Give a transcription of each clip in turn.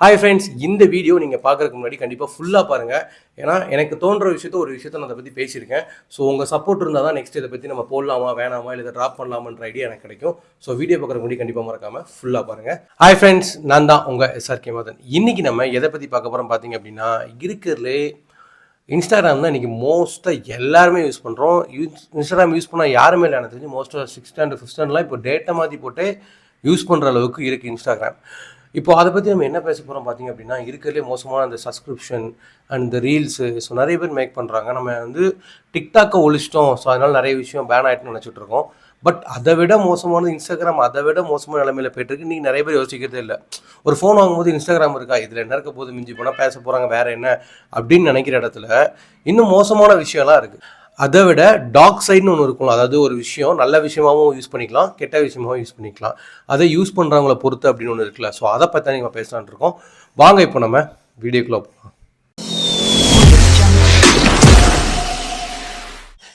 Hi friends இந்த video நீங்கள் பார்க்குறதுக்கு முன்னாடி கண்டிப்பாக ஃபுல்லாக பாருங்கள் ஏன்னா எனக்கு தோன்ற விஷயத்த ஒரு விஷயத்த நான் அதை பற்றி பேசியிருக்கேன். ஸோ உங்கள் சப்போர்ட் இருந்தால் தான் நெக்ஸ்ட் இதை பற்றி நம்ம போடலாமா வேணாமா இல்லை ட்ராப் பண்ணலாமான்ற ஐடியா எனக்கு கிடைக்கும். ஸோ வீடியோ பார்க்குற முன்னாடி கண்டிப்பாக மறக்காமல் ஃபுல்லாக பாருங்கள் ஹாய் ஃப்ரெண்ட்ஸ் நான் தான் உங்கள் எஸ்ஆர்கே மதன் இன்றைக்கி நம்ம எதை பற்றி பார்க்க போகிறோம் பார்த்தீங்க அப்படின்னா இருக்கிறதுலே இன்ஸ்டாகிராம் தான் இன்றைக்கி மோஸ்ட்டாக எல்லாருமே யூஸ் பண்ணுறோம் யூஸ் இன்ஸ்டாகிராம் யூஸ் பண்ணால் யாருமே இல்லை எனக்கு தெரிஞ்சு மோஸ்ட்டாக சிக்ஸ் ஸ்டாண்டர்ட் ஃபிஃப்த் ஸ்டாண்டர்ட்லாம் இப்போ டேட்டா மாற்றி போட்டு யூஸ் பண்ணுற அளவுக்கு இருக்குது இன்ஸ்டாகிராம் இப்போ அதை பற்றி நம்ம என்ன பேச போகிறோம் பார்த்தீங்க அப்படின்னா இருக்கிறதுலே மோசமான அந்த சப்ஸ்கிரிப்ஷன் அண்ட் இந்த ரீல்ஸு ஸோ நிறைய பேர் மேக் பண்ணுறாங்க நம்ம வந்து டிக்டாக்கை ஒழிச்சிட்டோம். ஸோ அதனால் நிறைய விஷயம் பேன் ஆகிட்டுன்னு நினச்சிட்டு இருக்கோம். பட் அதை விட மோசமானது இன்ஸ்டாகிராம் அதை விட மோசமான நிலைமையில போயிட்டு இருக்கு நீங்கள் நிறைய பேர் யோசிக்கிறதே இல்லை. ஒரு ஃபோன் வாங்கும்போது இன்ஸ்டாகிராம் இருக்கா? இதில் என்ன இருக்க போது மிஞ்சி போனால் பேச போகிறாங்க வேறு என்ன? அப்படின்னு நினைக்கிற இடத்துல இன்னும் மோசமான விஷயம்லாம் இருக்குது அதை விட டாக் சைடுன்னு ஒன்று இருக்கும் அதாவது ஒரு விஷயம் நல்ல விஷயமாவும் யூஸ் பண்ணிக்கலாம் கெட்ட விஷயமாகவும் யூஸ் பண்ணிக்கலாம். அதை யூஸ் பண்ணுறவங்கள பொறுத்து அப்படின்னு ஒன்று இருக்குல்ல. ஸோ அதை பற்றி நம்ம பேசலாம்னு இருக்கோம். வாங்க இப்போ நம்ம வீடியோக்குள்ளே போகலாம்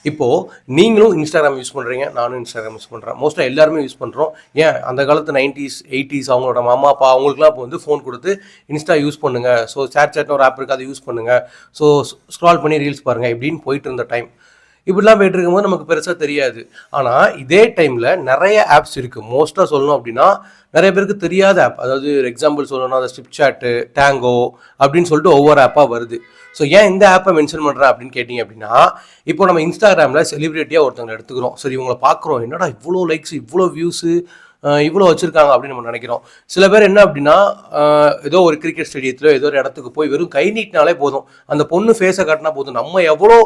இப்போது நீங்களும் இன்ஸ்டாகிராம் யூஸ் பண்ணுறீங்க நானும் இன்ஸ்டாகிராம் யூஸ் பண்ணுறேன் மோஸ்ட்டாக எல்லாருமே யூஸ் பண்ணுறோம் ஏன்? அந்த காலத்து நைன்டிஸ் எயிட்டிஸ் அவங்களோட மாமா அப்பா அவங்களுக்குலாம் இப்போ வந்து ஃபோன் கொடுத்து இன்ஸ்டா யூஸ் பண்ணுங்கள் ஸோ சேட் சேட்னு ஒரு ஆப் இருக்குது அதை யூஸ் பண்ணுங்கள் ஸோ ஸ்க்ரால் பண்ணி ரீல்ஸ் பாருங்கள் இப்படின்னு போயிட்டு இருந்த டைம் இப்படிலாம் போயிட்டு இருக்கும்போது நமக்கு பெருசாக தெரியாது. ஆனால் இதே டைமில் நிறைய ஆப்ஸ் இருக்குது மோஸ்ட்டாக சொல்லணும் அப்படின்னா நிறைய பேருக்கு தெரியாத ஆப் அதாவது எக்ஸாம்பிள் சொல்லணும்னா அந்த ஸ்டிப்சாட்டு டேங்கோ அப்படின்னு சொல்லிட்டு ஒவ்வொரு ஆப்பாக வருது. ஸோ ஏன் இந்த ஆப்பை மென்ஷன் பண்ணுறேன் அப்படின்னு கேட்டிங்க அப்படின்னா இப்போ நம்ம இன்ஸ்டாகிராமில் செலிபிரிட்டியாக ஒருத்தவங்க எடுத்துக்கிறோம். சரி இவங்களை பார்க்குறோம். என்னடா இவ்வளோ லைக்ஸ் இவ்வளோ வியூஸு இவ்வளோ வச்சுருக்காங்க அப்படின்னு நம்ம நினைக்கிறோம். சில பேர் என்ன அப்படின்னா ஏதோ ஒரு கிரிக்கெட் ஸ்டேடியத்தில் ஏதோ ஒரு இடத்துக்கு போய் வெறும் கை நீட்டினாலே போதும். அந்த பொண்ணு ஃபேஸை காட்டினா போதும். நம்ம எவ்வளோ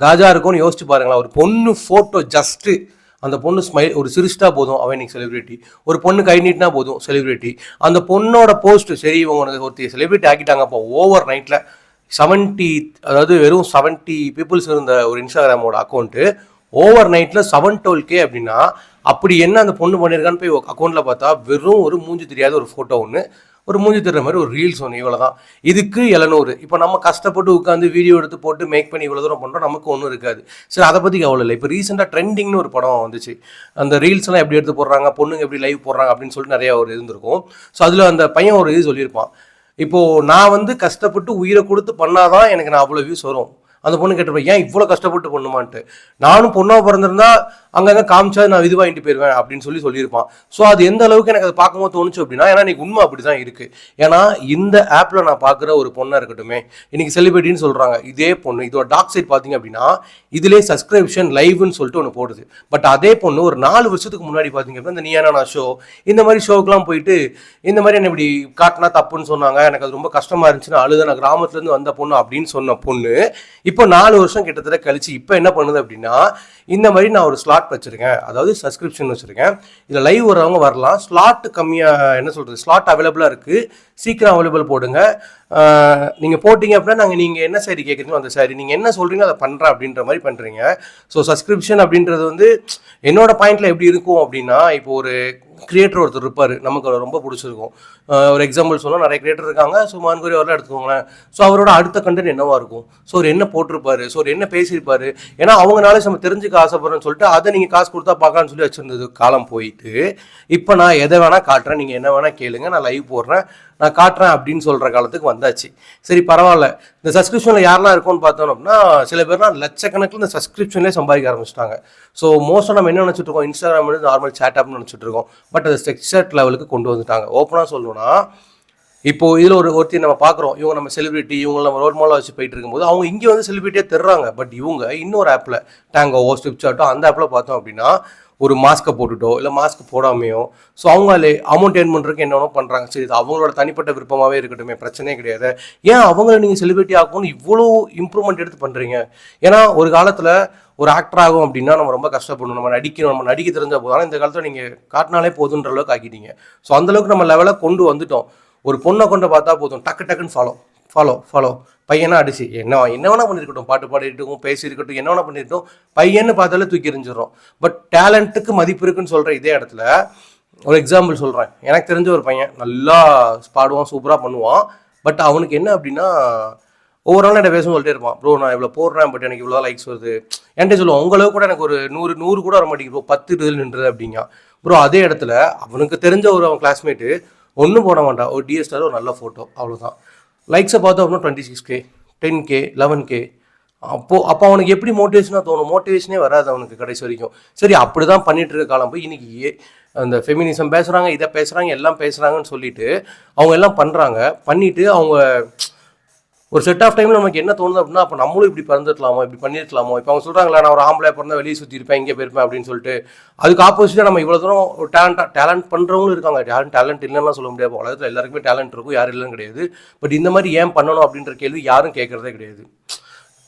காஜா இருக்கும்னு யோசிச்சு பாருங்களேன். ஒரு பொண்ணு ஃபோட்டோ ஜஸ்ட்டு அந்த பொண்ணு ஸ்மைல் ஒரு சிரிச்சிட்டா போதும் அவன் இன்னைக்கு செலிபிரிட்டி ஒரு பொண்ணு கை நீட்டினா போதும் செலிபிரிட்டி அந்த பொண்ணோட போஸ்ட் சரி இவங்க உனக்கு ஒருத்தி செலிபிரிட்டி ஆக்கிட்டாங்க அப்போ ஓவர் நைட்டில் செவன்ட்டி அதாவது வெறும் செவன்ட்டி பீப்புள்ஸ் இருந்த ஒரு இன்ஸ்டாகிராமோட அக்கௌண்ட்டு ஓவர் நைட்டில் செவன் டுவெல் கே அப்படின்னா அப்படி என்ன அந்த பொண்ணு பண்ணியிருக்கான்னு போய் அக்கௌண்ட்டில் பார்த்தா வெறும் ஒரு மூஞ்சி தெரியாத ஒரு ஃபோட்டோ ஒன்று ஒரு மூஞ்சி தெரிற மாதிரி ஒரு ரீல்ஸ் ஒன்று இவ்வளோ தான் இதுக்கு எழுநூறு. இப்போ நம்ம கஷ்டப்பட்டு உட்காந்து வீடியோ எடுத்து போட்டு மேக் பண்ணி இவ்வளோ தூரம் பண்ணுறோம் நமக்கு ஒன்றும் இருக்காது. சரி அதை பற்றி கவலை இல்லை. இப்போ ரீசெண்டாக ட்ரெண்டிங்னு ஒரு படம் வந்துச்சு. அந்த ரீல்ஸ்லாம் எப்படி எடுத்து போடுறாங்க பொண்ணுங்க எப்படி லைவ் போடுறாங்க அப்படின்னு சொல்லிட்டு நிறைய ஒரு இருந்திருக்கும். ஸோ அதில் அந்த பையன் ஒரு இது சொல்லியிருப்பான். இப்போது நான் வந்து கஷ்டப்பட்டு உயிரை கொடுத்து பண்ணாதான் எனக்கு நான் அவ்வளோ வியூஸ் வரும். அந்த பொண்ணு கேட்டப்ப ஏன் இவ்வளோ கஷ்டப்பட்டு பொண்ணுமான்ட்டு? நானும் பொண்ணாக பிறந்திருந்தா அங்கங்கே காமிச்சா நான் இது வாங்கிட்டு போயிடுவேன் அப்படின்னு சொல்லி சொல்லியிருப்பான். ஸோ அது எந்த அளவுக்கு எனக்கு அதை பார்க்கும்போது தோணுச்சு அப்படின்னா ஏன்னா இன்னைக்கு உண்மை அப்படி தான் இருக்குது ஏன்னா இந்த ஆப்பில் நான் பார்க்குற ஒரு பொண்ணாக இருக்கட்டுமே இன்னைக்கு செலிபிரிட்டின்னு சொல்கிறாங்க இதே பொண்ணு இதோட டாக் சைட் பார்த்தீங்க அப்படின்னா இதிலே சப்ஸ்கிரிப்ஷன் லைவ்னு சொல்லிட்டு ஒன்று போடுது. பட் அதே பொண்ணு ஒரு நாலு வருஷத்துக்கு முன்னாடி பார்த்தீங்க அப்படின்னா இந்த நியானா ஷோ இந்த மாதிரி ஷோக்கெலாம் போயிட்டு இந்த மாதிரி என்ன இப்படி காட்டினா தப்புன்னு சொன்னாங்க எனக்கு அது ரொம்ப கஷ்டமாக இருந்துச்சுன்னா அழுத நான் கிராமத்துலேருந்து வந்த பொண்ணு அப்படின்னு சொன்ன பொண்ணு இப்போ நாலு வருஷம் கிட்டத்தட்ட கழிச்சு இப்போ என்ன பண்ணுது அப்படின்னா இந்த மாதிரி நான் ஒரு ஸ்லாட் வச்சுருக்கேன். அதாவது சப்ஸ்கிரிப்ஷன் வச்சுருக்கேன். இதில் லைவ் வர்றவங்க வரலாம். ஸ்லாட் கம்மியாக என்ன சொல்கிறது ஸ்லாட் அவைலபிளாக இருக்குது சீக்கிரம் அவைலபிள் போடுங்க. நீங்கள் போட்டிங்க அப்படின்னா நாங்கள் நீங்கள் என்ன சாரி கேட்குறீங்களோ அந்த சாரி நீங்கள் என்ன சொல்கிறீங்களோ அதை பண்ணுறேன் அப்படின்ற மாதிரி பண்ணுறீங்க ஸோ சப்ஸ்கிரிப்ஷன் அப்படின்றது வந்து என்னோட பாயிண்டில் எப்படி இருக்கும் அப்படின்னா இப்போ ஒரு கிரியேட்டர் ஒருத்தர் இருப்பார். நமக்கு அவரை ரொம்ப பிடிச்சிருக்கும். ஒரு எக்ஸாம்பிள் சொன்னால் நிறைய கிரியேட்டர் இருக்காங்க. ஸோ மான்குரி அவரெலாம் எடுத்துக்கோங்களேன். ஸோ அவரோட அடுத்த கண்டென்ட் என்னவா இருக்கும்? ஸோ அவர் என்ன போட்டிருப்பாரு? ஸோ அவர் என்ன பேசியிருப்பாரு? ஏன்னா அவங்க நம்ம தெரிஞ்சுக்க ஆசைப்படுறோம்னு சொல்லிட்டு அதை நீங்கள் காசு கொடுத்தா பார்க்கலான்னு சொல்லி வச்சுருந்தது. காலம் போயிட்டு. இப்போ நான் எதை வேணால் காட்டுறேன். நீங்கள் என்ன வேணால் கேளுங்க. நான் லைவ் போடுறேன். நான் காட்டுறேன் அப்படின்னு சொல்கிற காலத்துக்கு வந்தாச்சு. சரி பரவாயில்ல. இந்த சப்ஸ்கிரிப்ஷனில் யாரெல்லாம் இருக்கும்னு பார்த்தோம் அப்படின்னா சில பேர்லாம் லட்சக்கணக்கில் இந்த சப்ஸ்கிரிப்ஷன்லேயே சம்பாதிக்க ஆரம்பிச்சிட்டாங்க. ஸோ மோஸ்ட்டாக நம்ம என்ன நினச்சிட்டு இருக்கோம்? இன்ஸ்டாகிராம் வந்து நார்மல் சேட் ஆப்னு நினச்சிட்டு இருக்கோம். பட் அது ஸ்ட்ரக்சர்ட் லெவலுக்கு கொண்டு வந்துட்டாங்க. ஓப்பனாக சொல்லணும்னா இப்போ இதில் ஒரு ஒருத்தி நம்ம பார்க்குறோம். இவங்க நம்ம செலிபிரிட்டி இவங்க நம்ம ரோல் மாடலாக வச்சு போயிட்டு இருக்கும்போது அவங்க இங்கே வந்து செலிபிரிட்டியாக தர்றாங்க. பட் இவங்க இன்னொரு ஆப்பில் டேங்கோவோ ஸ்டிப் சாட்டோ அந்த ஆப்பில் பார்த்தோம் அப்படின்னா ஒரு மாஸ்க்கை போட்டுட்டோ இல்லை மாஸ்க் போடாமையோ ஸோ அவங்க அதில் அமௌண்ட் ஏர்ன் பண்ணுறதுக்கு என்னென்ன பண்ணுறாங்க சரி இது அவங்களோட தனிப்பட்ட விருப்பமாகவே இருக்கட்டுமே பிரச்சனையே கிடையாது. ஏன் அவங்கள நீங்கள் செலிபிரிட்டி ஆகணும்னு இவ்வளோ இம்ப்ரூவ்மெண்ட் எடுத்து பண்ணுறீங்க ஏன்னா ஒரு காலத்தில் ஒரு ஆக்டர் ஆகும் அப்படின்னா நம்ம ரொம்ப கஷ்டப்படணும். நம்ம நடிக்கணும். நம்ம நடிக்க தெரிஞ்ச போதும். இந்த காலத்தில் நீங்கள் காட்டினாலே போதுன்ற அளவுக்கு ஆக்கிட்டீங்க. ஸோ அந்தளவுக்கு நம்ம லெவலை கொண்டு வந்துட்டோம். ஒரு பொண்ணை கொண்டு பார்த்தா போதும். டக்கு டக்குன்னு ஃபாலோ ஃபாலோ ஃபாலோ பையனா அடிச்சு. என்ன என்ன வேணா பண்ணியிருக்கட்டும் பாட்டு பாடிட்டும் பேசியிருக்கட்டும் என்ன வேணா பண்ணிருக்கட்டும். பையன்னு பார்த்தாலே தூக்கி எறிஞ்சிடும் பட் டேலண்ட்டுக்கு மதிப்பு இருக்குன்னு சொல்கிற இதே இடத்துல ஒரு எக்ஸாம்பிள் சொல்கிறேன் எனக்கு தெரிஞ்ச ஒரு பையன் நல்லா பாடுவான் சூப்பராக பண்ணுவான். பட் அவனுக்கு என்ன அப்படின்னா ஒவ்வொரு நாளும் என்ன பேசும் சொல்லிட்டே இருப்பான். ப்ரோ நான் இவ்வளோ போடுறேன் பட் எனக்கு இவ்வளோ லைக்ஸ் வருது. என்கிட்ட சொல்லுவோம் உங்களுக்கு கூட எனக்கு ஒரு நூறு நூறு கூட வர மாட்டேங்குது ப்ரோ பத்து இதில் நின்றுது அப்படிங்க ப்ரோ அதே இடத்துல அவனுக்கு தெரிஞ்ச ஒரு அவன் கிளாஸ்மேட்டு ஒன்றும் போட மாட்டான். ஒரு டிஎஸ்டார் ஒரு நல்ல ஃபோட்டோ அவ்வளோதான் லைக்ஸை பார்த்தோம் அப்படின்னா twenty six K ten K eleven K அப்போது அப்போ அவனுக்கு எப்படி மோட்டிவேஷனாக தோணும்? மோட்டிவேஷனே வராது அவனுக்கு கடைசி வரைக்கும். சரி அப்படி தான் பண்ணிட்டு இருக்க காலம் போய் இன்னைக்கு ஏ- அந்த ஃபெமினிசம் பேசுகிறாங்க இதை பேசுகிறாங்க எல்லாம் பேசுகிறாங்கன்னு சொல்லிட்டு அவங்க எல்லாம் பண்ணுறாங்க பண்ணிவிட்டு அவங்க ஒரு செட் ஆஃப் டைமில் நமக்கு என்ன தோணுது அப்படின்னா அப்போ நம்மளும் இப்படி பிறந்துருக்கலாமோ இப்படி பண்ணியிருக்கலாமோ இப்போ அவங்க சொல்கிறாங்களா நான் ஒரு ஆம்பளை பிறந்தா வெளியே சுற்றி இருப்பேன் இங்கே போயிருப்பேன் அப்படின்னு சொல்லிட்டு. அதுக்கு ஆப்போசிட்டாக நம்ம இவ்வளோ தூரம் ஒரு டேலண்ட் டேலண்ட் பண்ணுறவங்களும் இருக்காங்க. டேலண்ட் டேலண்ட் இல்லைன்னா சொல்ல முடியாது. உலகத்தில் எல்லாருக்குமே டேலண்ட் இருக்கும் யாரும் இல்லைன்னு கிடையாது. பட் இந்த மாதிரி ஏன் பண்ணணும் அப்படின்ற கேள்வி யாரும் கேட்குறதே கிடையாது.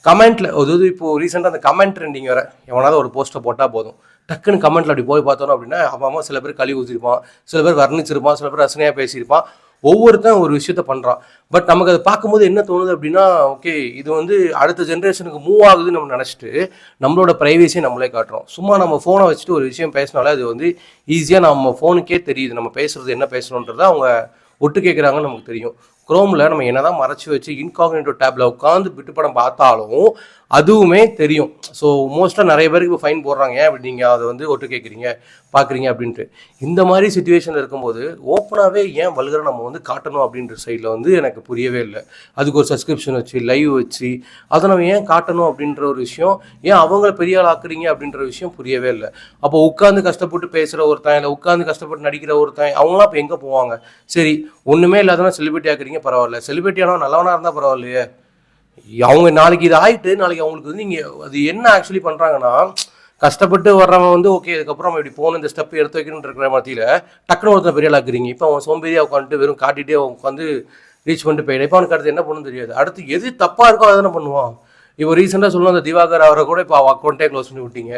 கமெண்ட்டில் அதாவது இப்போ ரீசெண்டாக அந்த கமெண்ட் ட்ரெண்டிங் வேறு. எவனாவது ஒரு போஸ்ட்டை போட்டால் போதும். டக்குன்னு கமெண்ட்டில் அப்படி போய் பார்த்தோம் அப்படின்னா அவன் சில பேர் கழி ஊற்றிருப்பான் சில பேர் வர்ணிச்சிருப்பான் சில பேர் ரசனையாக பேசியிருப்பான். ஒவ்வொருத்தன் ஒரு விஷயத்த பண்ணுறான் பட் நமக்கு அதை பார்க்கும்போது என்ன தோணுது அப்படின்னா ஓகே இது வந்து அடுத்த ஜென்ரேஷனுக்கு மூவ் ஆகுதுன்னு நம்ம நினச்சிட்டு நம்மளோட ப்ரைவேசியை நம்மளே காட்டுறோம். சும்மா நம்ம ஃபோனை வச்சுட்டு ஒரு விஷயம் பேசினாலே அது வந்து ஈஸியாக நம்ம ஃபோனுக்கே தெரியுது. நம்ம பேசுறது என்ன பேசணுன்றதை அவங்க ஒட்டு கேட்குறாங்கன்னு நமக்கு தெரியும். குரோமில் நம்ம என்ன தான் மறைச்சி வச்சு இன்காக்னேட்டோ டேப்பில் உட்காந்து விட்டு படம் பார்த்தாலும் அதுவுமே தெரியும். ஸோ மோஸ்ட்டாக நிறைய பேருக்கு இப்போ ஃபைன் போடுறாங்க. ஏன் அப்படி நீங்கள் அதை வந்து ஒட்டு கேட்குறீங்க பார்க்குறீங்க அப்படின்ட்டு. இந்த மாதிரி சுச்சுவேஷனில் இருக்கும்போது ஓப்பனாகவே ஏன் வல்கரை நம்ம வந்து காட்டணும் அப்படின்ற சைடில் வந்து எனக்கு புரியவே இல்லை. அதுக்கு ஒரு சப்ஸ்கிரிப்ஷன் வச்சு லைவ் வச்சு அதை நம்ம ஏன் காட்டணும் அப்படின்ற ஒரு விஷயம் ஏன் அவங்கள பெரிய ஆள் ஆக்குறீங்க அப்படின்ற விஷயம் புரியவே இல்லை. அப்போ உட்காந்து கஷ்டப்பட்டு பேசுகிற ஒருத்தன் இல்லை உட்காந்து கஷ்டப்பட்டு நடிக்கிற ஒருத்தன் அவங்களாம் இப்போ எங்கே போவாங்க? சரி ஒன்றுமே இல்லாதவனா செலிபிரிட்டி ஆக்குறீங்க. பரவாயில்ல. செலிபிரிட்டி ஆனால் நல்லவனா இருந்தால் பரவாயில்லையே. அவங்க நாளைக்கு இது ஆகிட்டு நாளைக்கு அவங்களுக்கு வந்து நீங்கள் அது என்ன ஆக்சுவலி பண்ணுறாங்கன்னா கஷ்டப்பட்டு வர்றவன் வந்து ஓகே இதுக்கப்புறம் நம்ம இப்படி போகணும் இந்த ஸ்டெப் எடுத்து வைக்கணும்னு இருக்கிற மத்தியில் டக்குனு ஒருத்தர் பெரிய ஆக்குறீங்க இப்போ அவன் சோம்பேறியாக உட்காந்துட்டு வெறும் காட்டிகிட்டே உட்காந்து ரீச் பண்ணிட்டு போயிடும் இப்போ அவனுக்கு அடுத்து என்ன பண்ணணும் தெரியாது. அடுத்து எது தப்பாக இருக்கோ அதை தானே பண்ணுவான். இப்போ ரீசெண்டாக சொல்லணும் அந்த திவாகர் அவரை கூட இப்போ அக்கௌண்ட்டே க்ளோஸ் பண்ணி விட்டீங்க.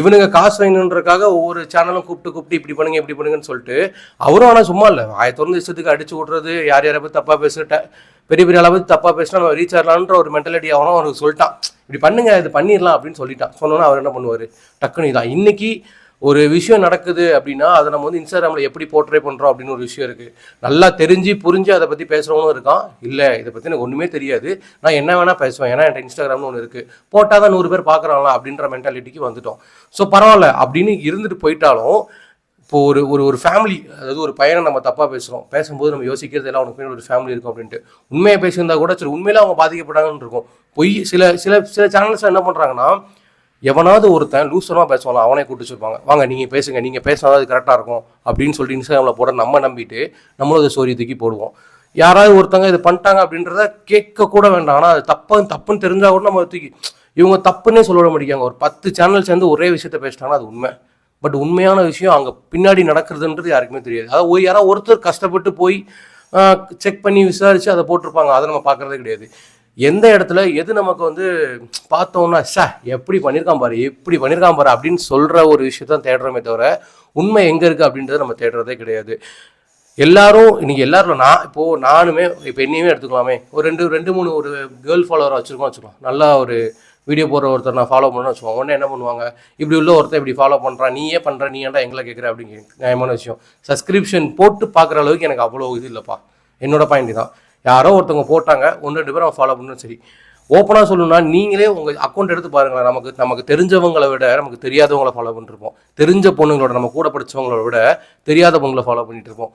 இவனுங்க காசு வாங்கணுன்றக்காக ஒவ்வொரு சேனலும் கூப்பிட்டு கூப்பிட்டு இப்படி பண்ணுங்க இப்படி பண்ணுங்கன்னு சொல்லிட்டு அவரும் ஆனால் சும்மா இல்லை. ஆய திறந்து இஷ்டத்துக்கு அடிச்சு விட்றது யார் யாரை பற்றி தப்பாக பேசிட்டேன் பெரிய பெரிய அளவு தப்பாக பேசினா நம்ம ரீச் ஆகலான்ற ஒரு மென்டாலிட்டி அவனும் அவனுக்கு சொல்லிட்டான். இப்படி பண்ணுங்க இது பண்ணிடலாம் அப்படின்னு சொல்லிட்டான். சொன்னோன்னா அவர் என்ன பண்ணுவார்? டக்குன்னு இதான். இன்னைக்கு ஒரு விஷயம் நடக்குது அப்படின்னா அதை நம்ம வந்து இன்ஸ்டாகிராமில் எப்படி போர்ட்ரே பண்ணுறோம் அப்படின்னு ஒரு விஷயம் இருக்குது நல்லா தெரிஞ்சு புரிஞ்சு அதை பற்றி பேசுகிறவனும் இருக்கான். இல்லை இதை பற்றி எனக்கு ஒன்றுமே தெரியாது. நான் என்ன வேணால் பேசுவேன். ஏன்னா என்கிட்ட இன்ஸ்டாகிராம்னு ஒன்று இருக்குது போட்டால் தான் நூறு பேர் பார்க்குறாங்களா அப்படின்ற மென்டாலிட்டிக்கு வந்துட்டோம். ஸோ பரவாயில்ல. அப்படின்னு இருந்துட்டு போயிட்டாலும் இப்போ ஒரு ஒரு ஒரு ஃபேமிலி அதாவது ஒரு பையனை நம்ம தப்பாக பேசுகிறோம் பேசும்போது நம்ம யோசிக்கிறது எல்லாம் அவனுக்கு பின்னாடி ஒரு ஃபேமிலி இருக்கும் அப்படின்ட்டு. உண்மையாக பேசியிருந்தா கூட சரி உண்மையில அவங்க பாதிக்கப்பட்டாங்கன்னு இருக்கும். பொய் சில சில சில சேனல்ஸ் என்ன பண்ணுறாங்கன்னா எவனாவது ஒருத்தன் லூசனாக பேசுவான் அவனே கூட்டி வச்சிருப்பாங்க வாங்க நீங்கள் பேசுங்க நீங்கள் பேசினா அது கரெக்டாக இருக்கும் அப்படின்னு சொல்லிட்டு இன்ஸ்டாகிராமில் போட நம்ம நம்பிட்டு நம்மளும் அதை ஸ்டோரி தூக்கி போடுவோம். யாராவது ஒருத்தங்க இது பண்ணிட்டாங்க அப்படின்றத கேட்க கூட வேண்டாம். ஆனால் அது தப்பு தப்புன்னு தெரிஞ்சால் கூட நம்ம தூக்கி இவங்க தப்புன்னே சொல்ல விட ஒரு பத்து சேனல் சேர்ந்து ஒரே விஷயத்த பேசிட்டாங்கன்னா அது உண்மை. பட் உண்மையான விஷயம் அங்கே பின்னாடி நடக்கிறதுன்றது யாருக்குமே தெரியாது. அதாவது ஒரு யாராவது ஒருத்தர் கஷ்டப்பட்டு போய் செக் பண்ணி விசாரித்து அதை போட்டிருப்பாங்க. அதை நம்ம பார்க்குறதே கிடையாது. எந்த இடத்துல எது நமக்கு வந்து பார்த்தோம்னா ச எப்படி பண்ணியிருக்கான் பாரு எப்படி பண்ணியிருக்கான் பாரு அப்படின்னு சொல்கிற ஒரு விஷயத்தான் தேடுறோமே தவிர உண்மை எங்கே இருக்குது அப்படின்றத நம்ம தேடுறதே கிடையாது. எல்லாரும் இன்னைக்கு எல்லாரும் நான் இப்போது நானுமே இப்போ என்னையுமே எடுத்துக்கலாமே. ஒரு ரெண்டு ரெண்டு மூணு ஒரு கேர்ள் ஃபாலோவர் வச்சுருக்கோம் வச்சுக்கலாம் நல்லா ஒரு வீடியோ போடுற ஒருத்தர் நான் ஃபாலோ பண்ணணும்னு வச்சுக்கோங்க. உடனே என்ன பண்ணுவாங்க? இப்படி உள்ள ஒருத்தர் இப்படி ஃபாலோ பண்ணுறான் நீயே பண்ணுற நீ ஏன்டா எங்களை கேட்குற அப்படிங்கிற நியாயமான விஷயம். சப்ஸ்கிரிப்ஷன் போட்டு பார்க்குற அளவுக்கு எனக்கு அவ்வளோ இது இல்லைப்பா. என்னோட பாயிண்ட் தான். யாரோ ஒருத்தவங்க போட்டாங்க ஒன்று ரெண்டு பேரும் ஃபாலோ பண்ணணும் சரி. ஓப்பனாக சொல்லணும்னா நீங்களே உங்கள் அக்கௌண்ட் எடுத்து பாருங்களேன். நமக்கு நமக்கு தெரிஞ்சவங்களை விட நமக்கு தெரியாதவங்களை ஃபாலோ பண்ணிருப்போம் தெரிஞ்ச பொண்ணுங்களோட நம்ம கூட படித்தவங்களோட விட தெரியாத பொண்ணுங்களை ஃபாலோ பண்ணிட்டு இருப்போம்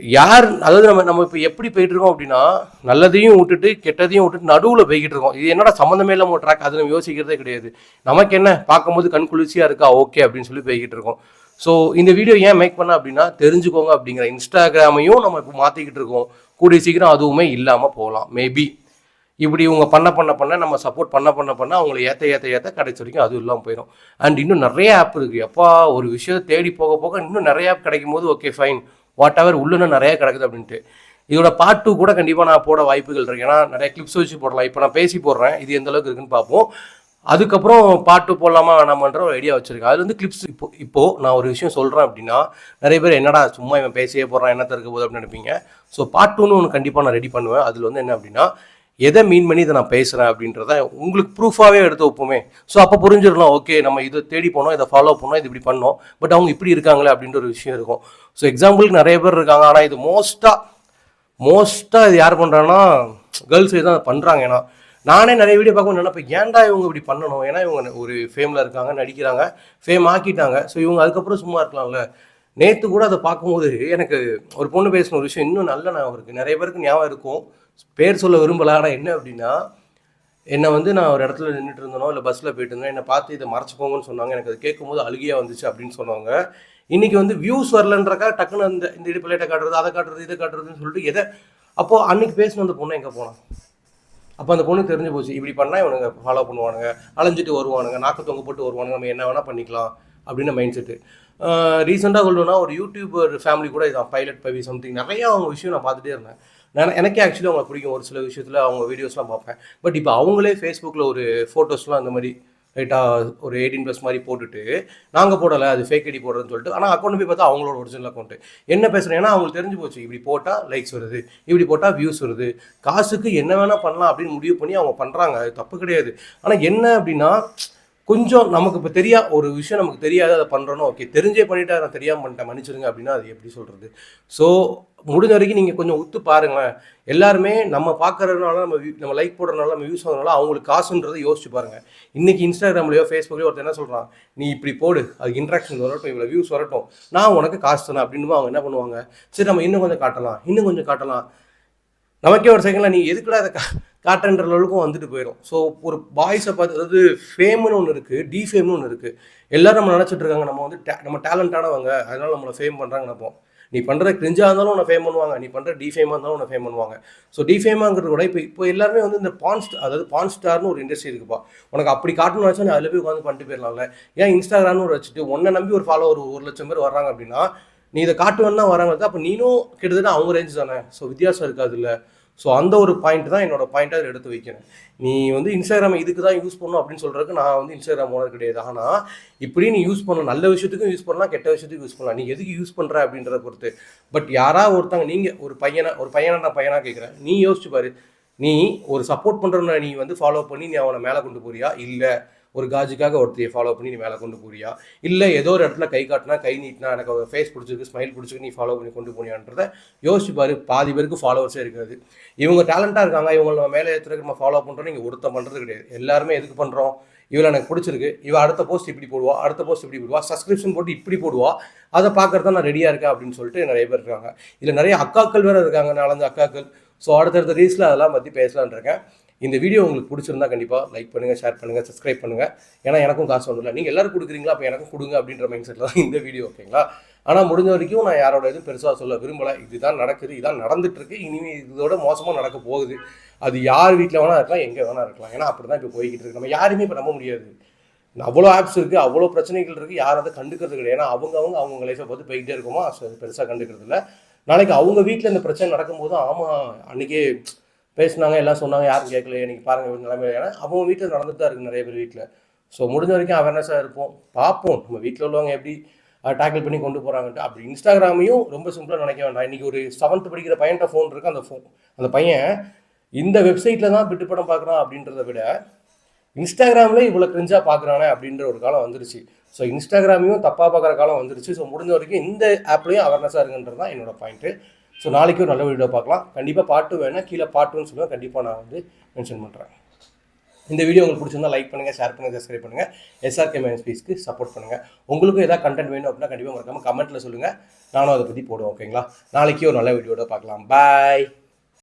யார் அதாவது நம்ம நம்ம இப்போ எப்படி போயிட்டு இருக்கோம் அப்படின்னா நல்லதையும் விட்டுட்டு கெட்டதையும் விட்டுட்டு நடுவில் போய்கிட்டு இருக்கோம் இது என்னடா சம்மந்தமே இல்லாமல் ட்ராக் அது நம்ம யோசிக்கிறதே கிடையாது. நமக்கு என்ன? பார்க்கும்போது கண் குளிர்ச்சியாக இருக்கா? ஓகே அப்படின்னு சொல்லி போய்கிட்டு இருக்கோம் ஸோ இந்த வீடியோ ஏன் மேக் பண்ண அப்படின்னா தெரிஞ்சுக்கோங்க அப்படிங்கிற இன்ஸ்டாகிராமையும் நம்ம இப்போ மாற்றிக்கிட்டு இருக்கோம். கூடிய சீக்கிரம் அதுவுமே இல்லாமல் போகலாம். மேபி இப்படி இவங்க பண்ண பண்ண பண்ண நம்ம சப்போர்ட் பண்ண பண்ண பண்ண அவங்களை ஏற்ற ஏற்ற ஏற்ற கடைசி வரைக்கும் அது இல்லாமல் போயிடும் அண்ட் இன்னும் நிறைய ஆப் இருக்குது எப்பா ஒரு விஷயத்த தேடி போக போக இன்னும் நிறைய ஆப் கிடைக்கும் போது ஓகே ஃபைன் வாட் எவர் உள்ளுன்னு நிறைய கிடக்குது அப்படின்ட்டு. இதோட பார்ட் டூ கூட கண்டிப்பாக நான் போட வாய்ப்புகள் இருக்கு. ஏன்னா நிறைய கிளிப்ஸ் வச்சு போடலாம். இப்போ நான் பேசி போடுறேன். இது எந்த அளவுக்கு இருக்குன்னு பார்ப்போம். அதுக்கப்புறம் பாட்டு போடலாமா வேணாமான்ற ஒரு ஐடியா வச்சுருக்கேன். அது வந்து கிளிப்ஸ் இப்போ இப்போ நான் ஒரு விஷயம் சொல்கிறேன் அப்படின்னா நிறைய பேர் என்னடா சும்மா இவன் பேசியே போடுறான் என்ன தருக்க போகுது அப்படின்னு நினைப்பீங்க. ஸோ பார்ட் டூன்னு ஒன்று கண்டிப்பாக நான் ரெடி பண்ணுவேன். அதில் வந்து என்ன அப்படின்னா எதை மீன் பண்ணி இதை நான் பேசுகிறேன் அப்படின்றத உங்களுக்கு ப்ரூஃபாகவே எடுத்து வைப்போமே. ஸோ அப்போ புரிஞ்சிடலாம். ஓகே நம்ம இதை தேடி போனோம் இதை ஃபாலோ பண்ணோம் இது இப்படி பண்ணோம். பட் அவங்க இப்படி இருக்காங்களே அப்படின்ற ஒரு விஷயம் இருக்கும். ஸோ எக்ஸாம்பிளுக்கு நிறைய பேர் இருக்காங்க. ஆனால் இது மோஸ்ட்டாக மோஸ்ட்டாக இது யார் பண்ணுறாங்கன்னா கேர்ள்ஸ் தான் பண்ணுறாங்க ஏன்னா நானே நிறைய வீடியோ பார்க்கும்போது நினைப்பேன் ஏன்டா இவங்க இப்படி பண்ணணும்? ஏன்னா இவங்க ஒரு ஃபேமில் இருக்காங்க நடிக்கிறாங்க ஃபேம் ஆக்கிட்டாங்க. ஸோ இவங்க அதுக்கப்புறம் சும்மா இருக்கலாம்ல. நேற்று கூட அதை பார்க்கும்போது எனக்கு ஒரு பொண்ணு பேசின ஒரு விஷயம் இன்னும் நல்ல ஞாபகம் இருக்குது நிறைய பேருக்கு ஞாபகம் இருக்கும். பேர் சொல்ல விரும்பலை ஆனால் என்ன அப்படின்னா என்னை வந்து நான் ஒரு இடத்துல நின்றுட்டு இருந்தனோ இல்லை பஸ்ஸில் போயிட்டு இருந்தேன் என்னை பார்த்து இதை மறைச்சிக்கோங்கன்னு சொன்னாங்க. எனக்கு அது கேட்கும்போது அழுகியாக வந்துச்சு அப்படின்னு சொன்னாங்க. இன்றைக்கி வந்து வியூஸ் வரலன்றக்கா டக்குன்னு அந்த இந்த இடுப்பு காட்டுறது அதை காட்டுறது இதை காட்டுறதுன்னு சொல்லிட்டு எதை அப்போது அன்னைக்கு பேசின அந்த பொண்ணு எங்கே போனான் அப்போ அந்த பொண்ணு தெரிஞ்சு போச்சு இப்படி பண்ணால் இவனுங்க ஃபாலோ பண்ணுவானுங்க அலைஞ்சிட்டு வருவானுங்க நாக்கு தொங்க போட்டு வருவானுங்க நம்ம என்ன வேணால் பண்ணிக்கலாம் அப்படின்னு மைண்ட் செட்டு ரீசெண்டாக சொல்லணும்னா ஒரு யூடியூபர் ஃபேமிலி கூட இதான் பைலட் பவி சம்திங் நிறைய அவங்க விஷயம் நான் பார்த்துட்டே இருந்தேன். நான் எனக்கே ஆக்சுவலி அவங்களை பிடிக்கும் ஒரு சில விஷயத்தில் அவங்க வீடியோஸ்லாம் பார்ப்பேன். பட் இப்போ அவங்களே ஃபேஸ்புக்கில் ஒரு ஃபோட்டோஸ்லாம் அந்த மாதிரி ரைட்டாக ஒரு எயிட்டீன் ப்ளஸ் மாதிரி போட்டுட்டு நாங்கள் போடலை அது ஃபேக் ஐடி போடுறதுன்னு சொல்லிட்டு ஆனால் அக்கௌண்ட் போய் பார்த்தா அவங்களோட ஒரிஜினல் அக்கௌண்ட்டு என்ன பேசுகிறேன்னா அவங்களுக்கு தெரிஞ்சு போச்சு இப்படி போட்டால் லைக்ஸ் வருது இப்படி போட்டால் வியூஸ் வருது காசுக்கு என்ன வேணால் பண்ணலாம் அப்படின்னு முடிவு பண்ணி அவங்க பண்ணுறாங்க அது தப்பு கிடையாது. ஆனால் என்ன அப்படின்னா கொஞ்சம் நமக்கு இப்போ தெரியா ஒரு விஷயம் நமக்கு தெரியாது அதை பண்ணுறோன்னு ஓகே தெரிஞ்சே பண்ணிட்டா நான் தெரியாமல் பண்ணிட்டேன் மன்னிச்சிருங்க அப்படின்னா அது எப்படி சொல்கிறது ஸோ முடிஞ்ச வரைக்கும் நீங்கள் கொஞ்சம் உத்து பாருங்களேன். எல்லாருமே நம்ம பார்க்கறதுனால நம்ம நம்ம லைக் போடுறதுனால நம்ம யூஸ் ஆகுறதுனால அவங்களுக்கு காசுன்றதை யோசிச்சு பாருங்க. இன்றைக்கி இன்ஸ்டாகிராம்லையோ ஃபேஸ்புக்லையோ ஒருத்தர் என்ன சொல்கிறான் நீ இப்படி போடு அதுக்கு இன்ட்ராக்ஷன் வரட்டும் இவ்வளோ வியூஸ் வரட்டும். நான் உனக்கு காசு தரேன் அப்படின்னு அவங்க என்ன பண்ணுவாங்க? சரி நம்ம இன்னும் கொஞ்சம் காட்டலாம் இன்னும் கொஞ்சம் காட்டலாம். நமக்கே ஒரு செகண்டில் நீ எதுக்குடா அதை கா காட்டுன்ற லெவலுக்கும் வந்துட்டு போயிடும் ஸோ ஒரு பாய்ஸை பார்த்து அதாவது ஃபேம்னு ஒன்று இருக்குது டிஃபேம்னு ஒன்று இருக்குது எல்லோரும் நம்ம நினச்சிட்டு இருக்காங்க நம்ம வந்து நம்ம டேலண்டானவங்க அதனால நம்மளை ஃபேம் பண்ணுறாங்க நினைப்போம். நீ பண்ணுற கிரிஞ்சாக இருந்தாலும் உன்னை ஃபேம் பண்ணுவாங்க நீ பண்ணுற டிஃபேமாக இருந்தாலும் உன்னை ஃபேம் பண்ணுவாங்க. ஸோ டிஃபேமாங்கிறது கூட இப்போ இப்போ எல்லாருமே வந்து இந்த பான் அதாவது பான் ஸ்டார்னு ஒரு இண்டஸ்ட்ரி இருக்குப்பா. உனக்கு அப்படி காட்டணும்னு வச்சா நீ அதில் போய் உட்காந்து பண்ணிட்டு போயிடலாம்ல. ஏன் இன்ஸ்டாகிராம்னு ஒரு வச்சுட்டு உன்னை நம்பி ஒரு ஃபாலோவர் ஒரு லட்சம் பேர் வர்றாங்க அப்படின்னா நீ இதை காட்டுவேன்னா வராங்க. அப்போ நீனும் கிட்டத்தட்ட அவங்க ரேஞ்ச் தானே. ஸோ வித்தியாசம் இருக்காது இல்லை ஸோ அந்த ஒரு பாயிண்ட் தான் என்னோட பாயிண்ட்டை அதில் எடுத்து வைக்கிறேன். நீ வந்து இன்ஸ்டாகிராம் இதுக்கு தான் யூஸ் பண்ணணும் அப்படின்னு சொல்கிறதுக்கு நான் வந்து இன்ஸ்டாகிராம் ஓனர் கிடையாது. ஆனால் இப்படி நீ யூஸ் பண்ணணும். நல்ல விஷயத்துக்கும் யூஸ் பண்ணலாம் கெட்ட விஷயத்துக்கும் யூஸ் பண்ணலாம். நீ எதுக்கு யூஸ் பண்ணுற அப்படின்றத பொறுத்து. பட் யாரா ஒருத்தங்க நீங்கள் ஒரு பையனை ஒரு பையனை நான் பையனாக கேட்குறேன் நீ யோசிச்சு பாரு. நீ ஒரு சப்போர்ட் பண்ணுறவனை நீ வந்து ஃபாலோ பண்ணி நீ அவனை மேலே கொண்டு போறியா? இல்லை. ஒரு காஜுக்காக ஒருத்தையை ஃபாலோ பண்ணி நீ மேலே கொண்டு போறியா? இல்லை ஏதோ ஒரு இடத்துல கை காட்டினா கை நீட்டினா எனக்கு ஒரு ஃபேஸ் பிடிச்சிருக்கு ஸ்மைல் பிடிச்சிருக்கு நீ ஃபாலோ பண்ணி கொண்டு போனியான்றத யோசிச்சு பாரு. பாதி பேருக்கு ஃபாலோவர்ஸே இருக்காது. இவங்க டேலண்டாக இருக்காங்க இவங்க நம்ம மேலே ஏற்றுறதுக்கு நம்ம ஃபாலோ பண்ணுறோம் நீங்கள் ஒருத்தம் பண்ணுறது கிடையாது. எல்லாருமே எதுக்கு பண்ணுறோம் இவளை எனக்கு பிடிச்சிருக்கு. இவள் அடுத்த போஸ்ட் இப்படி போடுவா அடுத்த போஸ்ட் இப்படி போடுவா சப்ஸ்கிரிப்ஷன் போட்டு இப்படி போடுவா. அதை பார்க்குறது நான் ரெடியாக இருக்கேன் அப்படின்னு சொல்லிட்டு நிறைய பேர் இருக்காங்க. இதில் நிறைய அக்காக்கள் வேறு இருக்காங்க நாலஞ்சு அக்காக்கள். ஸோ அடுத்தடுத்த ரீல்ஸில் அதெல்லாம் பற்றி பேசலான் இருக்கேன். இந்த வீடியோ உங்களுக்கு பிடிச்சிருந்தா கண்டிப்பாக லைக் பண்ணுங்கள் ஷேர் பண்ணுங்கள் சப்ஸ்கிரைப் பண்ணுங்கள் ஏன்னா எனக்கும் காசு ஒன்றும் இல்லை நீங்கள் எல்லோரும் கொடுக்குறீங்களா? அப்போ எனக்கும் கொடுங்க அப்படின்ற மைண்ட் செட்டில் தான் இந்த வீடியோ ஓகேங்களா ஆனால் முடிஞ்ச வரைக்கும் நான் யாரோட இது பெருசாக சொல்ல விரும்பலை. இதுதான் நடக்குது இதான் நடந்துட்டுருக்கு. இனிமேல் இதோட மோசமாக நடக்க போகுது. அது யார் வீட்டில் வேணால் இருக்கலாம் எங்கே வேணால் இருக்கலாம். ஏன்னா அப்படி தான் இப்போ போய்கிட்டு இருக்கு. நம்ம யாருமே இப்போ நம்ப முடியாது. அவ்வளோ ஆப்ஸ் இருக்குது அவ்வளோ பிரச்சனைகள் இருக்குது யாரும் அதை கண்டுக்கிறது கிடையாது. ஏன்னா அவங்க அவங்க அவங்க லைஃப்பை பார்த்து போய்கிட்டே இருக்குமா? பெருசாக கண்டுக்கிறது இல்லை. நாளைக்கு அவங்க வீட்டில் இந்த பிரச்சனை நடக்கும்போது ஆமாம் அன்றைக்கே பேசினாங்க எல்லாம் சொன்னாங்க யாரும் கேட்கல இன்னைக்கு பாருங்கள் நிலைமை ஏன்னா அவங்க வீட்டில் நடந்துட்டு தான் இருக்குது நிறைய பேர் வீட்டில் ஸோ முடிஞ்ச வரைக்கும் அவேர்னஸாக இருப்போம். பார்ப்போம். நம்ம வீட்டில் உள்ளவங்க எப்படி டேக்கிள் பண்ணி கொண்டு போகிறாங்கன்ட்டு அப்படி இன்ஸ்டாகிராமையும் ரொம்ப சிம்பிளாக நினைக்க வேண்டாம். இன்றைக்கி ஒரு செவன்த் படிக்கிற பையன்ட்ட ஃபோன் இருக்குது அந்த ஃபோன் அந்த பையன் இந்த வெப்சைட்டில் தான் பிட்டு படம் பார்க்குறான் அப்படின்றத விட இன்ஸ்டாகிராமில் இவ்வளோ கிரிஞ்சாக பார்க்குறானே அப்படின்ற ஒரு காலம் வந்துருச்சு. ஸோ இன்ஸ்டாகிராமையும் தப்பாக பார்க்குற காலம் வந்துருச்சு. ஸோ முடிஞ்ச வரைக்கும் இந்த ஆப்லையும் அவேர்னஸாக இருக்குன்றது தான் என்னோட பாயிண்ட்டு ஸோ நாளைக்கு ஒரு நல்ல வீடியோ பார்க்கலாம். கண்டிப்பாக பாட்டு வேணால் கீழே பாட்டுன்னு சொல்லுவேன் கண்டிப்பாக நான் வந்து மென்ஷன் பண்ணுறேன் இந்த வீடியோ உங்களுக்கு பிடிச்சிருந்தா லைக் பண்ணுங்கள் ஷேர் பண்ணுங்கள் சப்ஸ்கிரைப் பண்ணுங்கள் எஸ்ஆர்கே மைனஸ்பீஸ்க்கு சப்போர்ட் பண்ணுங்கள் உங்களுக்கும் ஏதாவது கண்டென்ட் வேணும் அப்படின்னா கண்டிப்பாக மறக்காமல் கமெண்ட்டில் சொல்லுங்கள் நானும் அதை பற்றி போடுவோம் ஓகேங்களா நாளைக்கு ஒரு நல்ல வீடியோட பார்க்கலாம். பாய்